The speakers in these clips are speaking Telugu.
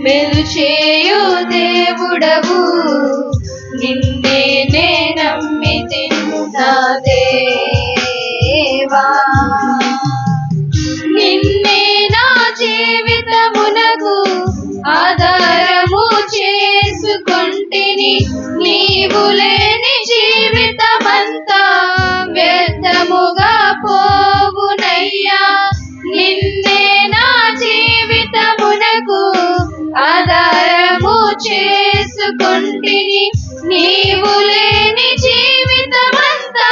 మెలు చేయు దేవుడవు. నిన్నే నే నమ్మి తిన్నా దేవా. నిన్నే చేసుకొంటిని. నీవు లేని జీవితమంతా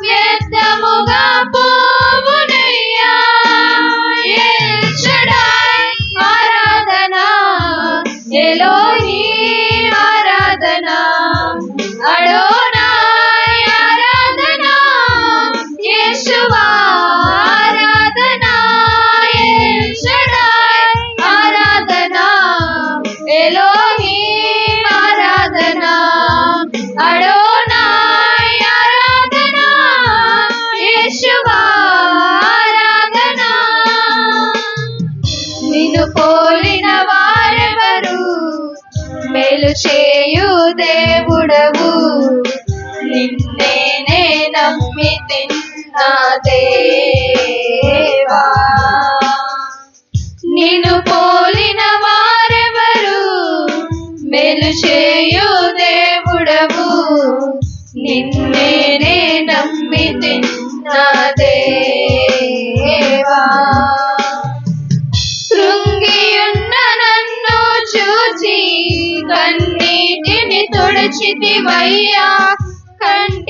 వ్యర్థముగా పోవునయ్యా. ఎల్ షడాయ్ ఆరాధన ఎలోహీ కోరిన వారెవరు? మేలు చేయు దేవుడవు. నిన్నేనే నమ్మి తిన్నా దేవా. నిన్ను పోలిన వారెవరు? మేలు చేయు దేవుడవు. నిన్నేనే నమ్మి తిన్నా దేవా. क्षितिवैया खण्ड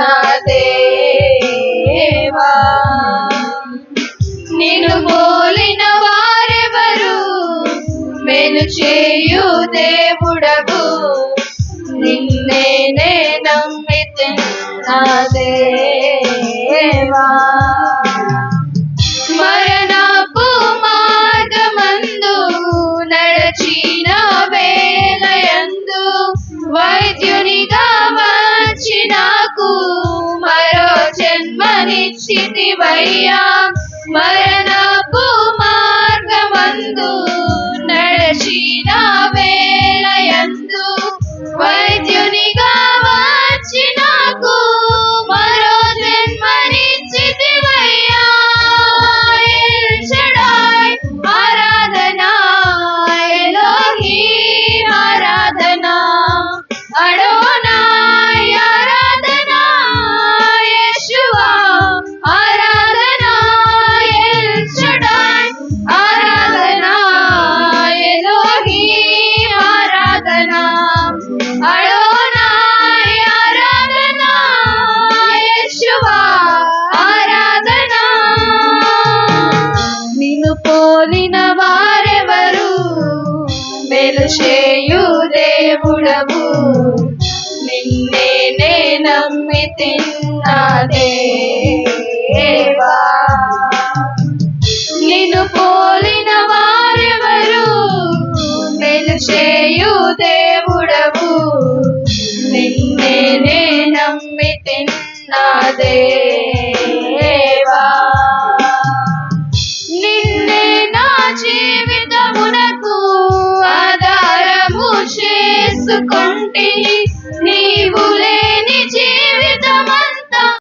తిన్నా దేవా. నిన్ను పోలిన వారెవరు? మేలు చేయు దేవుడవు నిన్నే నమ్మితే నా దేవా. జన్మనిచ్చితివయ్యా మరణపు మేలు చేయు దేవుడవు. నిన్నే నే నమ్మి తిన్నా దేవా. నిన్ను పోలిన వారెవరు? మేలు చేయు దేవుడవు. నిన్నే నే నమ్మి తిన్నా దేవా